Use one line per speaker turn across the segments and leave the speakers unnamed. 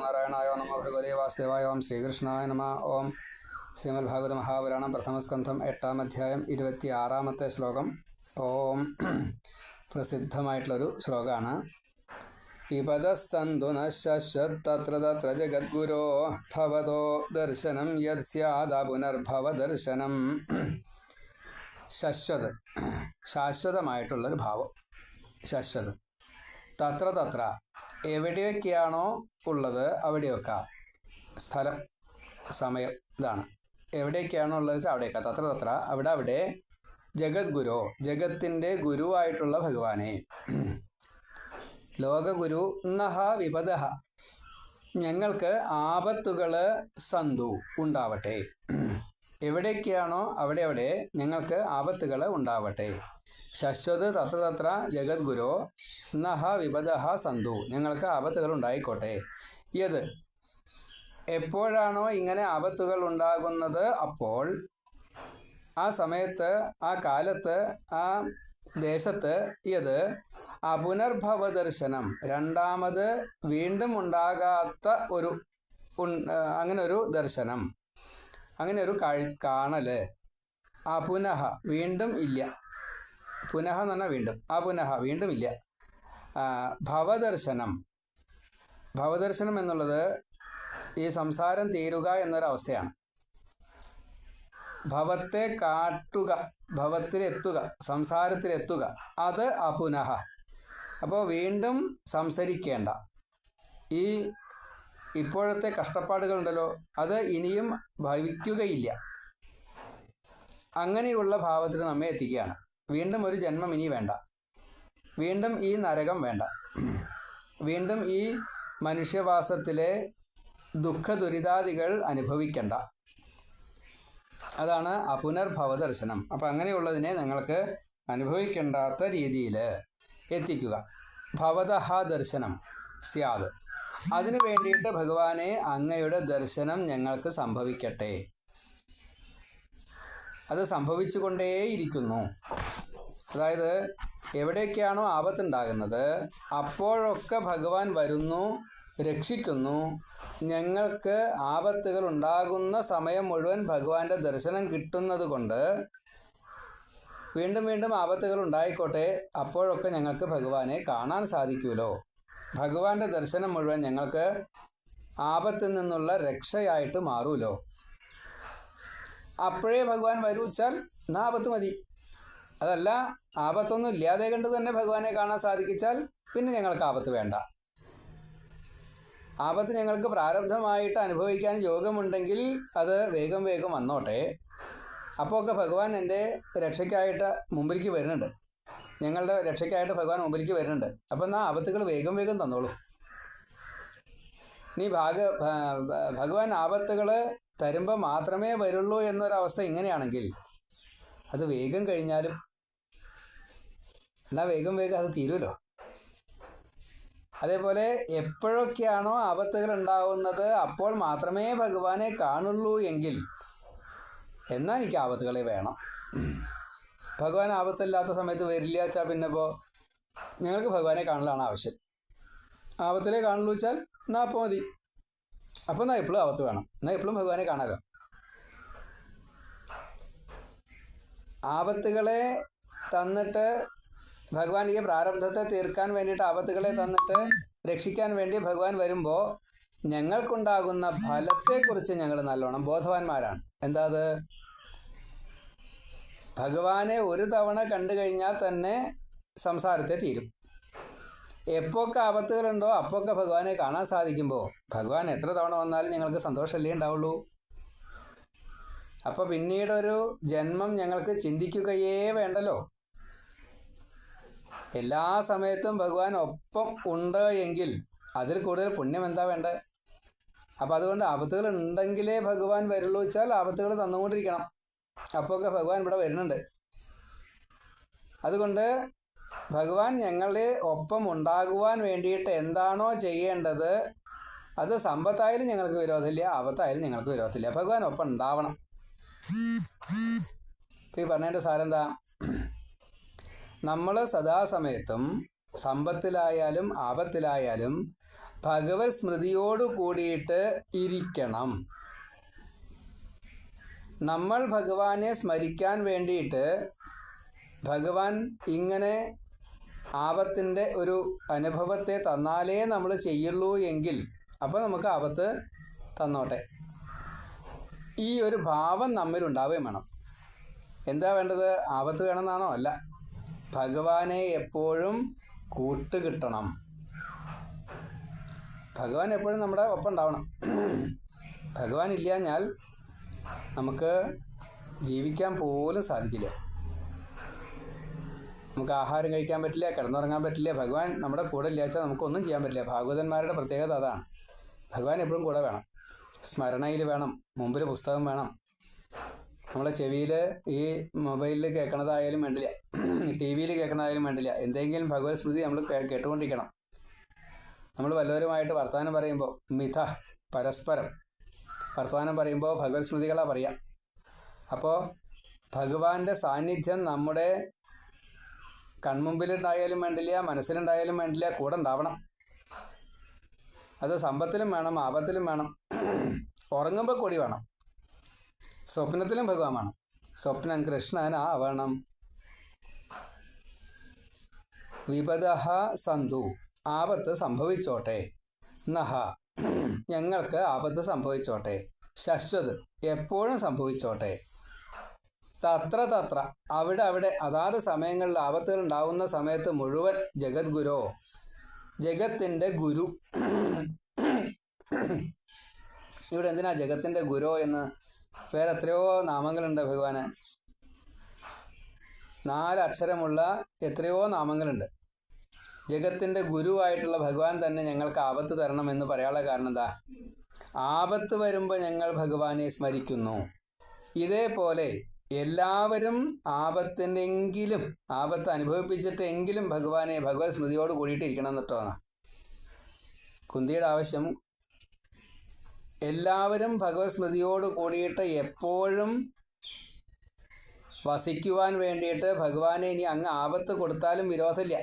നാരായണായ നമ ഭഗവതേ വാസുദേവായ ഓം ശ്രീകൃഷ്ണായ നമ. ഓം ശ്രീമദ് ഭാഗവത മഹാപുരാണം പ്രഥമസ്കന്ധം എട്ടാം അധ്യായം ഇരുപത്തി ആറാമത്തെ ശ്ലോകം. ഓം പ്രസിദ്ധമായിട്ടുള്ളൊരു ശ്ലോകമാണ് പിപദസ്സന്തു നശ്വത്ര തത്ര ജഗദ്ഗുരോ ഭവതോ ദർശനം യത് സ്യാദ പുനർഭവ ദർശനം ശശ്വത്. ശാശ്വതമായിട്ടുള്ളൊരു ഭാവം. ശശ്വത്. തത്ര തത്ര എവിടെയൊക്കെയാണോ ഉള്ളത് അവിടെയൊക്കെ. സ്ഥലം സമയം ഇതാണ്. എവിടെയൊക്കെയാണോ ഉള്ളത് വെച്ചാൽ അവിടെയൊക്കെ. തത്ര തത്ര. അവിടെ അവിടെ. ജഗദ്ഗുരു. ജഗത്തിന്റെ ഗുരുവായിട്ടുള്ള ഭഗവാനെ. ലോകഗുരു നഹ വിപദ ഞങ്ങൾക്ക് ആപത്തുകൾ സന്തു ഉണ്ടാവട്ടെ. എവിടേക്കാണോ അവിടെ അവിടെ ഞങ്ങൾക്ക് ആപത്തുകൾ ഉണ്ടാവട്ടെ. ശശ്വത് തത്ര തത്ര ജഗദ്ഗുരു നഹ വിപദഹ സന്തു ഞങ്ങൾക്ക് ആപത്തുകൾ ഉണ്ടായിക്കോട്ടെ. യത് എപ്പോഴാണോ ഇങ്ങനെ ആപത്തുകൾ ഉണ്ടാകുന്നത് അപ്പോൾ ആ സമയത്ത് ആ കാലത്ത് ആ ദേശത്ത് ഇത് അപുനർഭവദർശനം രണ്ടാമത് വീണ്ടും ഉണ്ടാകാത്ത ഒരു അങ്ങനെ ഒരു ദർശനം. അങ്ങനെ ഒരു കാഴ് കാണൽ. അപുനഃ വീണ്ടും ഇല്ല. പുനഃ എന്ന് പറഞ്ഞാൽ വീണ്ടും. ആ പുനഃ വീണ്ടും ഇല്ല ഭവദർശനം. ഭവദർശനം എന്നുള്ളത് ഈ സംസാരം തീരുക എന്നൊരവസ്ഥയാണ്. ഭവത്തെ കാട്ടുക ഭവത്തിലെത്തുക സംസാരത്തിലെത്തുക അത് അപുനഃ. അപ്പോൾ വീണ്ടും സംസരിക്കേണ്ട. ഈ ഇപ്പോഴത്തെ കഷ്ടപ്പാടുകളുണ്ടല്ലോ അത് ഇനിയും ഭവിക്കുകയില്ല. അങ്ങനെയുള്ള ഭാവത്തിൽ നമ്മെ എത്തിക്കുകയാണ്. വീണ്ടും ഒരു ജന്മം ഇനി വേണ്ട. വീണ്ടും ഈ നരകം വേണ്ട. വീണ്ടും ഈ മനുഷ്യവാസത്തിലെ ദുഃഖ ദുരിതാദികൾ അനുഭവിക്കണ്ട. അതാണ് അപുനർഭവ ദർശനം. അപ്പം അങ്ങനെയുള്ളതിനെ നിങ്ങൾക്ക് അനുഭവിക്കേണ്ടാത്ത രീതിയിൽ എത്തിക്കുക. ഭവതഹ ദർശനം സ്യാദ്. അതിനു വേണ്ടിയിട്ട് ഭഗവാനെ അങ്ങയുടെ ദർശനം ഞങ്ങൾക്ക് സംഭവിക്കട്ടെ. അത് സംഭവിച്ചുകൊണ്ടേയിരിക്കുന്നു. അതായത് എവിടെയൊക്കെയാണോ ആപത്തുണ്ടാകുന്നത് അപ്പോഴൊക്കെ ഭഗവാൻ വരുന്നു രക്ഷിക്കുന്നു. ഞങ്ങൾക്ക് ആപത്തുകൾ ഉണ്ടാകുന്ന സമയം മുഴുവൻ ഭഗവാന്റെ ദർശനം കിട്ടുന്നത് കൊണ്ട് വീണ്ടും വീണ്ടും ആപത്തുകൾ ഉണ്ടായിക്കോട്ടെ അപ്പോഴൊക്കെ ഞങ്ങൾക്ക് ഭഗവാനെ കാണാൻ സാധിക്കുമല്ലോ ഭഗവാന്റെ ദർശനം മുഴുവൻ ഞങ്ങൾക്ക് ആപത്തിൽ നിന്നുള്ള രക്ഷയായിട്ട് മാറൂലോ? അപ്പോഴേ ഭഗവാൻ വരൂ വെച്ചാൽ എന്നാ ആപത്ത് മതി. അതല്ല ആപത്തൊന്നും ഇല്ലാതെ കണ്ട് തന്നെ ഭഗവാനെ കാണാൻ സാധിക്കിച്ചാൽ പിന്നെ ഞങ്ങൾക്ക് ആപത്ത് വേണ്ട. ആപത്ത് ഞങ്ങൾക്ക് പ്രാരബ്ധമായിട്ട് അനുഭവിക്കാൻ യോഗമുണ്ടെങ്കിൽ അത് വേഗം വേഗം വന്നോട്ടെ. അപ്പോൾ ഒക്കെ ഭഗവാൻ എന്റെ രക്ഷയ്ക്കായിട്ട് മുമ്പിലേക്ക് വരുന്നുണ്ട്. ഞങ്ങളുടെ രക്ഷയ്ക്കായിട്ട് ഭഗവാൻ മുമ്പിലേക്ക് വരുന്നുണ്ട്. അപ്പം എന്നാൽ ആപത്തുകൾ വേഗം വേഗം തന്നോളൂ. നീ ഭാഗ ഭഗവാൻ ആപത്തുകൾ തരുമ്പോൾ മാത്രമേ വരുള്ളൂ എന്നൊരവസ്ഥ ഇങ്ങനെയാണെങ്കിൽ അത് വേഗം കഴിഞ്ഞാലും എന്നാൽ വേഗം വേഗം അത് തീരുമല്ലോ അതേപോലെ എപ്പോഴൊക്കെയാണോ ആപത്തുകൾ ഉണ്ടാവുന്നത് അപ്പോൾ മാത്രമേ ഭഗവാനെ കാണുള്ളൂ എങ്കിൽ എന്നാൽ എനിക്ക് ആപത്തുകളെ വേണം. ഭഗവാൻ ആപത്തില്ലാത്ത സമയത്ത് വരില്ല വെച്ചാൽ പിന്നെ ഇപ്പോൾ ഞങ്ങൾക്ക് ഭഗവാനെ കാണലാണ് ആവശ്യം. ആപത്തിലേ കാണുള്ളൂ വെച്ചാൽ എന്നാൽ അപ്പോൾ മതി. അപ്പോൾ എന്നാൽ എപ്പോഴും അവത്ത് വേണം. എന്നാൽ എപ്പോഴും ഭഗവാനെ കാണാലോ. ആപത്തുകളെ തന്നിട്ട് ഭഗവാൻ ഈ പ്രാരബ്ധത്തെ തീർക്കാൻ വേണ്ടിയിട്ട് ആപത്തുകളെ തന്നിട്ട് രക്ഷിക്കാൻ വേണ്ടി ഭഗവാൻ വരുമ്പോൾ ഞങ്ങൾക്കുണ്ടാകുന്ന ഫലത്തെക്കുറിച്ച് ഞങ്ങൾ നല്ലോണം ബോധവാന്മാരാണ്. എന്താ അത്? ഭഗവാനെ ഒരു തവണ കണ്ടു കഴിഞ്ഞാൽ തന്നെ സംസാരത്തെ തീരും. എപ്പോഴൊക്കെ ആപത്തുകളുണ്ടോ അപ്പോഴൊക്കെ ഭഗവാനെ കാണാൻ സാധിക്കുമ്പോൾ ഭഗവാൻ എത്ര തവണ വന്നാലും ഞങ്ങൾക്ക് സന്തോഷമല്ലേ ഉണ്ടാവുള്ളൂ? അപ്പോൾ പിന്നീടൊരു ജന്മം ഞങ്ങൾക്ക് ചിന്തിക്കുകയേ വേണ്ടല്ലോ. എല്ലാ സമയത്തും ഭഗവാൻ ഒപ്പം ഉണ്ട് എങ്കിൽ അതിൽ കൂടുതൽ പുണ്യം എന്താ വേണ്ടത് അപ്പം അതുകൊണ്ട് ആപത്തുകൾ ഉണ്ടെങ്കിലേ ഭഗവാൻ വരുള്ളൂ വെച്ചാൽ ആപത്തുകൾ തന്നുകൊണ്ടിരിക്കണം. അപ്പോഴൊക്കെ ഭഗവാൻ ഇവിടെ വരുന്നുണ്ട്. അതുകൊണ്ട് ഭഗവാൻ ഞങ്ങളുടെ ഒപ്പം ഉണ്ടാകുവാൻ വേണ്ടിയിട്ട് എന്താണോ ചെയ്യേണ്ടത് അത് സമ്പത്തായാലും ഞങ്ങൾക്ക് വിരോധമില്ല ആപത്തായാലും ഞങ്ങൾക്ക് വിരോധമില്ല. ഭഗവാൻ ഒപ്പം ഉണ്ടാവണം. ഈ പറഞ്ഞതിന്റെ സാരം എന്താ? നമ്മൾ സദാസമയത്തും സമ്പത്തിലായാലും ആപത്തിലായാലും ഭഗവത് സ്മൃതിയോട് കൂടിയിട്ട് ഇരിക്കണം. നമ്മൾ ഭഗവാനെ സ്മരിക്കാൻ വേണ്ടിയിട്ട് ഭഗവാൻ ഇങ്ങനെ ആപത്തിന്റെ ഒരു അനുഭവത്തെ തന്നാലേ നമ്മൾ ചെയ്യുള്ളൂ എങ്കിൽ അപ്പോൾ നമുക്ക് ആപത്ത് തന്നോട്ടെ. ഈ ഒരു ഭാവം നമ്മൾ ഉണ്ടാവുകയും വേണം. എന്താ വേണ്ടത്? ആപത്ത് വേണമെന്നാണോ? അല്ല. ഭഗവാനെ എപ്പോഴും കൂട്ടുകിട്ടണം ഭഗവാൻ എപ്പോഴും നമ്മുടെ ഒപ്പം ഉണ്ടാവണം. ഭഗവാൻ ഇല്ലാഞ്ഞാൽ നമുക്ക് ജീവിക്കാൻ പോലും സാധിക്കില്ല. നമുക്ക് ആഹാരം കഴിക്കാൻ പറ്റില്ല കിടന്നുറങ്ങാൻ പറ്റില്ല. ഭഗവാൻ നമ്മുടെ കൂടെ ഇല്ലാച്ചാൽ നമുക്കൊന്നും ചെയ്യാൻ പറ്റില്ല. ഭാഗവതന്മാരുടെ പ്രത്യേകത അതാണ്. ഭഗവാൻ എപ്പോഴും കൂടെ വേണം. സ്മരണയിൽ വേണം മുമ്പിൽ പുസ്തകം വേണം. നമ്മളെ ചെവിയിൽ ഈ മൊബൈലിൽ കേൾക്കണതായാലും വേണ്ടില്ല. ടി വിയിൽ കേൾക്കണതായാലും വേണ്ടില്ല. എന്തെങ്കിലും ഭഗവത് സ്മൃതി നമ്മൾ കേട്ടുകൊണ്ടിരിക്കണം. നമ്മൾ വല്ലവരുമായിട്ട് വർത്തമാനം പറയുമ്പോൾ മിഥ പരസ്പരം വർത്തമാനം പറയുമ്പോൾ ഭഗവത് സ്മൃതികളാണ് പറയുക അപ്പോൾ ഭഗവാന്റെ സാന്നിധ്യം നമ്മുടെ കൺമുമ്പിലുണ്ടായാലും വേണ്ടില്ല മനസ്സിലുണ്ടായാലും വേണ്ടില്ല കൂടെ ഉണ്ടാവണം. അത് സമ്പത്തിലും വേണം ആപത്തിലും വേണം. ഉറങ്ങുമ്പോൾ കൂടി വേണം. സ്വപ്നത്തിലും ഭഗവാൻ വേണം. സ്വപ്നം കൃഷ്ണനാവണം. വിപദഹ സന്തു ആപത്ത് സംഭവിച്ചോട്ടെ. നഹ ഞങ്ങൾക്ക് ആപത്ത് സംഭവിച്ചോട്ടെ. ശശ്വത് എപ്പോഴും സംഭവിച്ചോട്ടെ. തത്ര തത്ര. അവിടെ അവിടെ. അതാത് സമയങ്ങളിൽ ആപത്തുകൾ ഉണ്ടാവുന്ന സമയത്ത് മുഴുവൻ ജഗദ്ഗുരോ ജഗത്തിന്റെ ഗുരു. ഇവിടെ എന്തിനാ ജഗത്തിന്റെ ഗുരു എന്ന്? വേറെ എത്രയോ നാമങ്ങളുണ്ട് ഭഗവാന്. നാല് അക്ഷരമുള്ള എത്രയോ നാമങ്ങളുണ്ട്. ജഗത്തിന്റെ ഗുരുവായിട്ടുള്ള ഭഗവാൻ തന്നെ ഞങ്ങൾക്ക് ആപത്ത് എന്ന് പറയാനുള്ള കാരണം എന്താ? ആപത്ത് വരുമ്പോൾ ഞങ്ങൾ ഭഗവാനെ സ്മരിക്കുന്നു. ഇതേപോലെ എല്ലാവരും ആപത്തിനെങ്കിലും ആപത്ത് അനുഭവിപ്പിച്ചിട്ടെങ്കിലും ഭഗവാനെ ഭഗവത് സ്മൃതിയോട് കൂടിയിട്ട് ഇരിക്കണം കുന്തിയുടെ ആവശ്യം എല്ലാവരും ഭഗവത് സ്മൃതിയോട് കൂടിയിട്ട് എപ്പോഴും വസിക്കുവാൻ വേണ്ടിയിട്ട് ഭഗവാനെ ഇനി അങ്ങ് ആപത്ത് കൊടുത്താലും വിരോധമില്ല.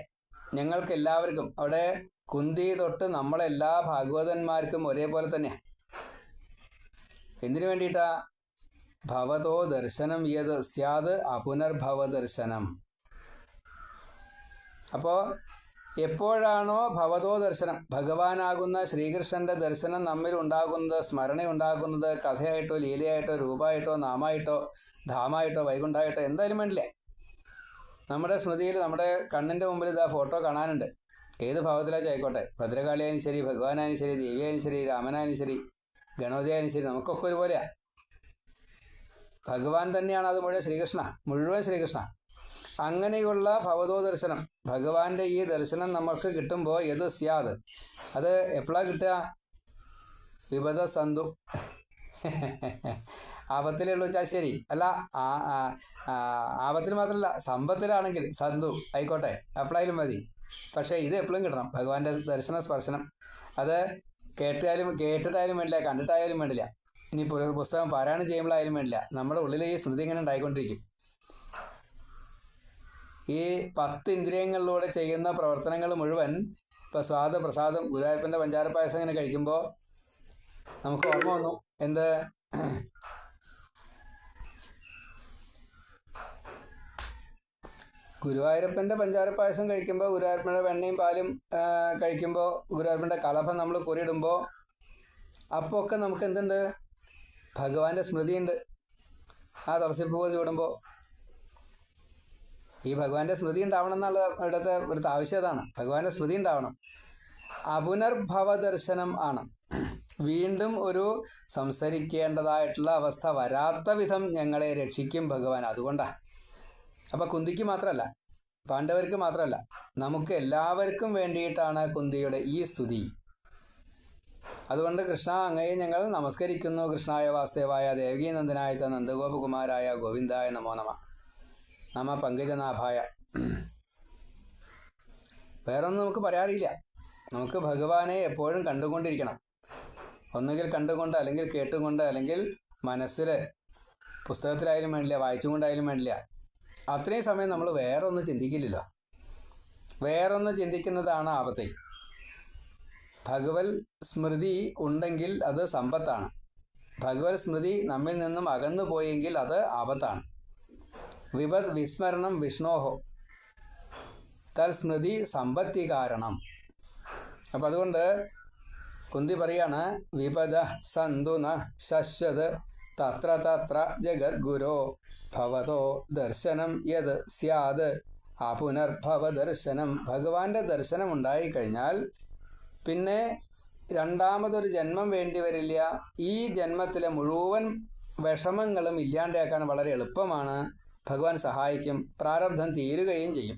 ഞങ്ങൾക്ക് എല്ലാവർക്കും അവിടെ കുന്തി തൊട്ട് നമ്മളെല്ലാ ഭാഗവതന്മാർക്കും ഒരേപോലെ തന്നെയാണ് എന്തിനു വേണ്ടിയിട്ടാ? ഭവതോ ദർശനം യത് സ്യാത് അപുനർഭവ ദർശനം അപ്പോൾ എപ്പോഴാണോ ഭവതോ ദർശനം? ഭഗവാനാകുന്ന ശ്രീകൃഷ്ണന്റെ ദർശനം നമ്മിൽ ഉണ്ടാകുന്നത് സ്മരണ ഉണ്ടാകുന്നത് കഥയായിട്ടോ ലീലയായിട്ടോ രൂപമായിട്ടോ നാമായിട്ടോ ധാമായിട്ടോ വൈകുണ്ഠായിട്ടോ എന്തായാലും വേണ്ടില്ല. നമ്മുടെ സ്മൃതിയിൽ നമ്മുടെ കണ്ണിന്റെ മുമ്പിൽ ഇതാ ഫോട്ടോ കാണാനുണ്ട്. ഏത് ഭാവത്തിലാച്ചാൽ ആയിക്കോട്ടെ ഭദ്രകാളിയായാലും ശരി ഭഗവാനായാലും ശരി ദേവിയായാലും ശരി രാമനായാലും ശരി ഗണപതിയായാലും ശരി നമുക്കൊക്കെ ഒരുപോലെയാ. ഭഗവാൻ തന്നെയാണ് അത് മുഴുവൻ ശ്രീകൃഷ്ണ മുഴുവൻ ശ്രീകൃഷ്ണ. അങ്ങനെയുള്ള ഭഗവതോ ദർശനം ഭഗവാന്റെ ഈ ദർശനം നമുക്ക് കിട്ടുമ്പോൾ എത് സ്യാത്? അത് എപ്പോഴാ കിട്ടുക? വിപദ സന്തു ആപത്തിലേ ഉള്ളൂ വെച്ചാൽ ശരി. അല്ല ആപത്തിൽ മാത്രമല്ല സമ്പത്തിലാണെങ്കിൽ സന്തു ആയിക്കോട്ടെ എപ്പോഴായാലും മതി. പക്ഷേ ഇത് എപ്പോഴും കിട്ടണം ഭഗവാന്റെ ദർശന സ്പർശനം. അത് കേട്ടാലും കേട്ടിട്ടായാലും വേണ്ടില്ല കണ്ടിട്ടായാലും വേണ്ടില്ല. ഇനി പുസ്തകം പാരായണം ചെയ്യുമ്പോഴായാലും വേണ്ടില്ല. നമ്മുടെ ഉള്ളിൽ ഈ സ്മൃതി ഇങ്ങനെ ഉണ്ടായിക്കൊണ്ടിരിക്കും. ഈ പത്ത് ഇന്ദ്രിയങ്ങളിലൂടെ ചെയ്യുന്ന പ്രവർത്തനങ്ങൾ മുഴുവൻ ഇപ്പോൾ സ്വാദ പ്രസാദം ഗുരുവായൂരപ്പന്റെ പഞ്ചാര പായസം ഇങ്ങനെ കഴിക്കുമ്പോൾ നമുക്ക് ഓർമ്മ വന്നു. എന്ത്? ഗുരുവായൂരപ്പന്റെ പഞ്ചാര പായസം കഴിക്കുമ്പോൾ ഗുരുവായൂരപ്പന്റെ വെണ്ണയും പാലും കഴിക്കുമ്പോൾ ഗുരുവായൂരപ്പന്റെ കളഭം നമ്മൾ കുറിയിടുമ്പോൾ അപ്പോൾ ഒക്കെ നമുക്ക് എന്തുണ്ട്? ഭഗവാന്റെ സ്മൃതിയുണ്ട്. ആ തുളസിപ്പൂവ് ചൂടുമ്പോൾ ഈ ഭഗവാന്റെ സ്മൃതി ഉണ്ടാവണം എന്നുള്ള ഇവിടുത്തെ ഇവിടുത്തെ ആവശ്യതാണ് ഭഗവാന്റെ സ്മൃതി ഉണ്ടാവണം. അപുനർഭവ ദർശനം ആണ്. വീണ്ടും ഒരു സംസരിക്കേണ്ടതായിട്ടുള്ള അവസ്ഥ വരാത്ത വിധം ഞങ്ങളെ രക്ഷിക്കും ഭഗവാൻ. അതുകൊണ്ടാണ് അപ്പം കുന്തിക്ക് മാത്രമല്ല പാണ്ഡവർക്ക് മാത്രമല്ല നമുക്ക് എല്ലാവർക്കും വേണ്ടിയിട്ടാണ് കുന്തിയുടെ ഈ സ്തുതി. അതുകൊണ്ട് കൃഷ്ണ അങ്ങയെ ഞങ്ങൾ നമസ്കരിക്കുന്നു. കൃഷ്ണായ വാസ്തേവായ ദേവകീനന്ദനായ ച നന്ദഗോപകുമാരായ ഗോവിന്ദായ നമോ നമ. നമ പങ്കജനാഭായ. വേറൊന്നും നമുക്ക് പറയാറില്ല. നമുക്ക് ഭഗവാനെ എപ്പോഴും കണ്ടുകൊണ്ടിരിക്കണം. ഒന്നുകിൽ കണ്ടുകൊണ്ട് അല്ലെങ്കിൽ കേട്ടുകൊണ്ട് അല്ലെങ്കിൽ മനസ്സിൽ പുസ്തകത്തിലായാലും വേണ്ടില്ല വായിച്ചുകൊണ്ടായാലും വേണ്ടില്ല. അത്രയും സമയം നമ്മൾ വേറൊന്നും ചിന്തിക്കില്ലല്ലോ. വേറൊന്ന് ചിന്തിക്കുന്നതാണ് ആപത്തെ. ഭഗവത് സ്മൃതി ഉണ്ടെങ്കിൽ അത് സമ്പത്താണ്. ഭഗവത് സ്മൃതി നമ്മിൽ നിന്നും അകന്നു പോയെങ്കിൽ അത് ആപത്താണ്. വിപത് വിസ്മരണം വിഷ്ണോഹോ. തൽ സ്മൃതി സമ്പത്തി കാരണം. അപ്പം അതുകൊണ്ട് കുന്തി പറയാണ് വിപദ സന്തു ന ശശ്വത് തത്ര തത്ര ജഗദ്ഗുരോ ഭവതോ ദർശനം യത് സ്യാത്. അപുനർഭവ ദർശനം ഭഗവാന്റെ ദർശനം ഉണ്ടായിക്കഴിഞ്ഞാൽ പിന്നെ രണ്ടാമതൊരു ജന്മം വേണ്ടി വരില്ല. ഈ ജന്മത്തിലെ മുഴുവൻ വിഷമങ്ങളും ഇല്ലാണ്ടാക്കാൻ വളരെ എളുപ്പമാണ്. ഭഗവാൻ സഹായിക്കും പ്രാരബ്ധം തീരുകയും ചെയ്യും.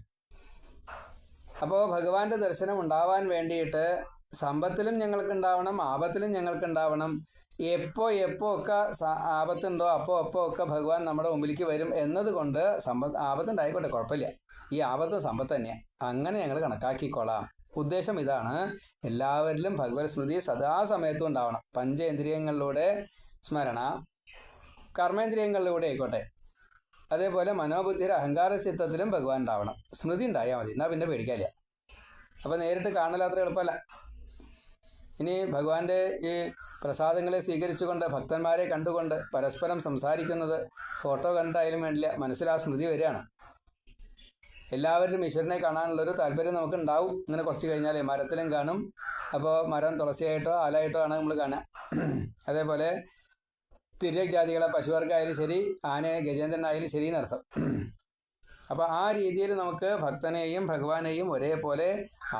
അപ്പോൾ ഭഗവാന്റെ ദർശനം ഉണ്ടാവാൻ വേണ്ടിയിട്ട് സമ്പത്തിലും ഞങ്ങൾക്ക് ഉണ്ടാവണം ആപത്തിലും ഞങ്ങൾക്ക് ഉണ്ടാവണം എപ്പോ എപ്പോ ഒക്കെ ആപത്തുണ്ടോ അപ്പോൾ അപ്പോൾ ഒക്കെ ഭഗവാൻ നമ്മുടെ മുമ്പിലേക്ക് വരും എന്നതുകൊണ്ട് സമ്പത്ത് ആപത്തുണ്ടായിക്കോട്ടെ കുഴപ്പമില്ല. ഈ ആപത്തും സമ്പത്ത് തന്നെയാണ് അങ്ങനെ ഞങ്ങൾ കണക്കാക്കിക്കോളാം. ഉദ്ദേശം ഇതാണ്. എല്ലാവരിലും ഭഗവത് സ്മൃതി സദാസമയത്തും ഉണ്ടാവണം പഞ്ചേന്ദ്രിയങ്ങളിലൂടെ സ്മരണ കർമ്മേന്ദ്രിയങ്ങളിലൂടെ ആയിക്കോട്ടെ. അതേപോലെ മനോബുദ്ധിയുടെ അഹങ്കാര ചിത്തത്തിലും ഭഗവാൻ ഉണ്ടാവണം സ്മൃതി ഉണ്ടായാൽ മതി. എന്നാൽ പിന്നെ പേടിക്കാനില്ല. അപ്പൊ നേരിട്ട് കാണലാത്ര എളുപ്പമല്ല. ഇനി ഭഗവാന്റെ ഈ പ്രസാദങ്ങളെ സ്വീകരിച്ചുകൊണ്ട് ഭക്തന്മാരെ കണ്ടുകൊണ്ട് പരസ്പരം സംസാരിക്കുന്നത് ഫോട്ടോ കണ്ടായാലും വേണ്ടില്ല. മനസ്സിൽ ആ സ്മൃതി വരികയാണ്. എല്ലാവരും ഈശ്വരനെ കാണാനുള്ളൊരു താല്പര്യം നമുക്ക് ഉണ്ടാവും ഇങ്ങനെ കുറച്ച് കഴിഞ്ഞാലേ മരത്തിലും കാണും. അപ്പോൾ മരം തുളസിയായിട്ടോ ആലായിട്ടോ ആണ് നമ്മൾ കാണുക അതേപോലെ തിര്യക് ജാതികളെ പശുവർക്കായാലും ശരി ആനയെ ഗജേന്ദ്രനായാലും ശരി എന്നർത്ഥം. അപ്പോൾ ആ രീതിയിൽ നമുക്ക് ഭക്തനെയും ഭഗവാനെയും ഒരേപോലെ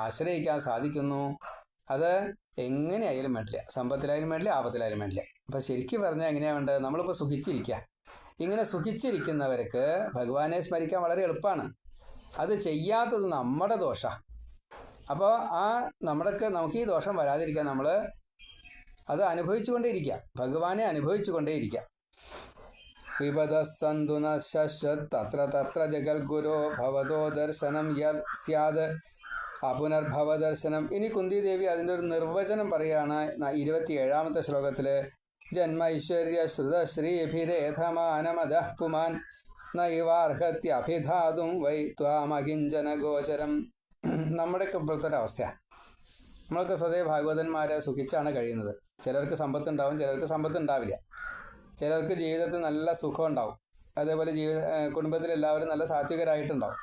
ആശ്രയിക്കാൻ സാധിക്കുന്നു. അത് എങ്ങനെയായാലും വേണ്ടില്ല. സമ്പത്തിലായാലും വേണ്ടില്ല ആപത്തിലായാലും വേണ്ടില്ല. അപ്പോൾ ശരിക്കും പറഞ്ഞാൽ എങ്ങനെയാണ് വേണ്ടത്? നമ്മളിപ്പോൾ സുഖിച്ചിരിക്കുക ഇങ്ങനെ സുഖിച്ചിരിക്കുന്നവർക്ക് ഭഗവാനെ സ്മരിക്കാൻ വളരെ എളുപ്പമാണ് അത് ചെയ്യാത്തത് നമ്മുടെ ദോഷ. അപ്പോൾ ആ നമ്മുടെ നമുക്ക് ഈ ദോഷം വരാതിരിക്കാൻ നമ്മൾ അത് അനുഭവിച്ചുകൊണ്ടേയിരിക്കുക ഭഗവാനെ അനുഭവിച്ചുകൊണ്ടേയിരിക്കുക വിപദ സന്തു ന തത്ര ജഗൽഗുരോ ഭവതോ ദർശനം യത് സ്യാത് അപുനർഭവ ദർശനം. ഇനി കുന്തിദേവി അതിന്റെ ഒരു നിർവചനം പറയുകയാണ് ഇരുപത്തി ഏഴാമത്തെ ശ്ലോകത്തിൽ ജന്മ ഐശ്വര്യ ശ്രുത ശ്രീഭിരേധമാനമദ പുമാൻ നൈവാർഹത്യഭിധാതും വൈ ത്വാമകിഞ്ചന ഗോചരം നമ്മുടെയൊക്കെ ഇപ്പോഴത്തെ ഒരു അവസ്ഥയാണ് നമ്മളൊക്കെ സ്വതേ ഭാഗവതന്മാരെ സുഖിച്ചാണ് കഴിയുന്നത്. ചിലർക്ക് സമ്പത്ത് ഉണ്ടാവും ചിലർക്ക് സമ്പത്ത് ഉണ്ടാവില്ല ചിലർക്ക് ജീവിതത്തിൽ നല്ല സുഖം ഉണ്ടാവും അതേപോലെ ജീവിത കുടുംബത്തിൽ എല്ലാവരും നല്ല സാത്വികരായിട്ടുണ്ടാവും.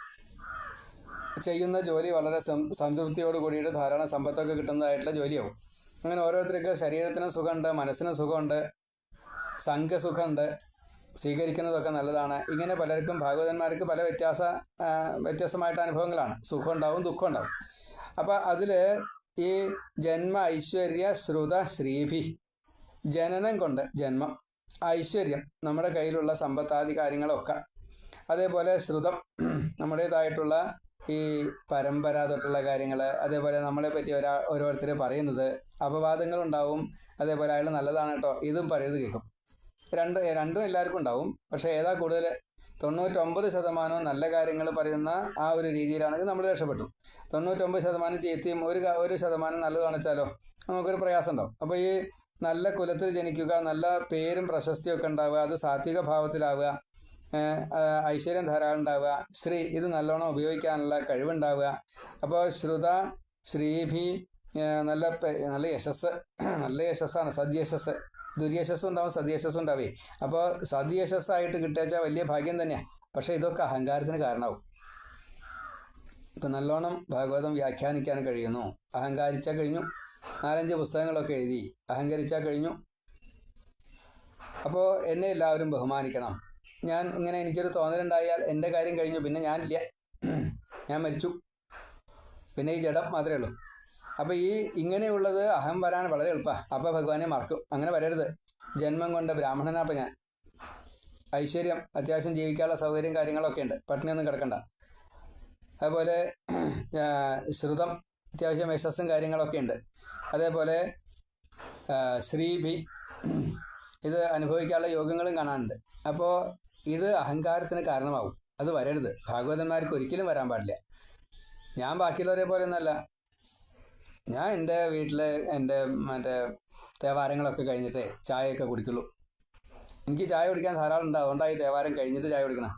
ചെയ്യുന്ന ജോലി വളരെ സംതൃപ്തിയോട് കൂടിയിട്ട് ധാരാളം സമ്പത്തൊക്കെ കിട്ടുന്നതായിട്ടുള്ള ജോലിയാവും. അങ്ങനെ ഓരോരുത്തർക്ക് ശരീരത്തിന് സുഖമുണ്ട് മനസ്സിന് സുഖമുണ്ട് സംഘസുഖമുണ്ട്. സ്വീകരിക്കുന്നതൊക്കെ നല്ലതാണ്. ഇങ്ങനെ പലർക്കും ഭാഗവതന്മാർക്ക് പല വ്യത്യാസ വ്യത്യസ്തമായിട്ട് അനുഭവങ്ങളാണ്. സുഖം ഉണ്ടാവും ദുഃഖം ഉണ്ടാവും അപ്പം അതിൽ ഈ ജന്മ ഐശ്വര്യ ശ്രുത ശ്രീഭി ജനനം കൊണ്ട് ജന്മം ഐശ്വര്യം നമ്മുടെ കയ്യിലുള്ള സമ്പത്താദി കാര്യങ്ങളൊക്കെ. അതേപോലെ ശ്രുതം നമ്മുടേതായിട്ടുള്ള ഈ പരമ്പര തൊട്ടുള്ള കാര്യങ്ങൾ അതേപോലെ നമ്മളെ പറ്റി ഒരാ ഓരോരുത്തർ പറയുന്നത് അപവാദങ്ങളുണ്ടാവും അതേപോലെ അയാൾ നല്ലതാണ് കേട്ടോ ഇതും പറയുന്നത് കേൾക്കും. രണ്ട് രണ്ടും എല്ലാവർക്കും ഉണ്ടാവും. പക്ഷേ ഏതാ കൂടുതൽ? തൊണ്ണൂറ്റൊമ്പത് ശതമാനവും നല്ല കാര്യങ്ങൾ പറയുന്ന ആ ഒരു രീതിയിലാണെങ്കിൽ നമ്മൾ രക്ഷപ്പെട്ടു. തൊണ്ണൂറ്റൊമ്പത് ശതമാനം ചീത്തയും ഒരു ഒരു ശതമാനം നല്ലത് കാണിച്ചാലോ നമുക്കൊരു പ്രയാസം ഉണ്ടാവും. അപ്പോൾ ഈ നല്ല കുലത്തിൽ ജനിക്കുക നല്ല പേരും പ്രശസ്തിയും ഒക്കെ ഉണ്ടാവുക അത് സാത്വിക ഭാവത്തിലാവുക ഐശ്വര്യം ധാരാളം ഉണ്ടാവുക ശ്രീ ഇത് നല്ലോണം ഉപയോഗിക്കാനുള്ള കഴിവുണ്ടാവുക. അപ്പോൾ ശ്രുത ശ്രീഭി നല്ല നല്ല യശസ് നല്ല യശസ്സാണ് സദ്യശസ് ദുര്യശസ്സും ഉണ്ടാവും സദ്യശസ്സും ഉണ്ടാവേ. അപ്പോൾ സദ്യശസ്സായിട്ട് കിട്ടിയാച്ചാൽ വലിയ ഭാഗ്യം തന്നെയാണ് പക്ഷേ ഇതൊക്കെ അഹങ്കാരത്തിന് കാരണമാവും ഇപ്പം നല്ലോണം ഭാഗവതം വ്യാഖ്യാനിക്കാൻ കഴിയുന്നു. അഹങ്കാരിച്ചാൽ കഴിഞ്ഞു. നാലഞ്ച് പുസ്തകങ്ങളൊക്കെ എഴുതി അഹങ്കരിച്ചാൽ കഴിഞ്ഞു. അപ്പോൾ എന്നെ എല്ലാവരും ബഹുമാനിക്കണം. ഞാൻ ഇങ്ങനെ എനിക്കൊരു തോന്നലുണ്ടായാൽ എന്റെ കാര്യം കഴിഞ്ഞു. പിന്നെ ഞാനില്ല ഞാൻ മരിച്ചു. പിന്നെ ഈ ജഡം മാത്രമേ ഉള്ളൂ. അപ്പോൾ ഈ ഇങ്ങനെയുള്ളത് അഹം വരാൻ വളരെ എളുപ്പമാണ് അപ്പൊ ഭഗവാനെ മറക്കും. അങ്ങനെ വരരുത്. ജന്മം കൊണ്ട് ബ്രാഹ്മണനാപ്പ ഞാൻ. ഐശ്വര്യം അത്യാവശ്യം ജീവിക്കാനുള്ള സൗകര്യം കാര്യങ്ങളൊക്കെ ഉണ്ട്. പട്ടിണിയൊന്നും കിടക്കണ്ട. അതുപോലെ ശ്രുതം അത്യാവശ്യം യശസ്സും കാര്യങ്ങളൊക്കെ ഉണ്ട്. അതേപോലെ ശ്രീ ബി ഇത് അനുഭവിക്കാനുള്ള യോഗങ്ങളും കാണാനുണ്ട്. അപ്പോൾ ഇത് അഹങ്കാരത്തിന് കാരണമാകും അത് വരരുത്. ഭാഗവതന്മാർക്ക് ഒരിക്കലും വരാൻ പാടില്ല. ഞാൻ ബാക്കിയുള്ളവരെ പോലെ ഒന്നല്ല ഞാൻ എന്റെ വീട്ടിലെ എന്റെ മറ്റേ തേവാരങ്ങളൊക്കെ കഴിഞ്ഞിട്ടേ ചായയൊക്കെ കുടിക്കുള്ളൂ. എനിക്ക് ചായ കുടിക്കാൻ ധാരാളം ഉണ്ട്. അതുകൊണ്ടാണ് ഈ തേവാരം കഴിഞ്ഞിട്ട് ചായ കുടിക്കണം.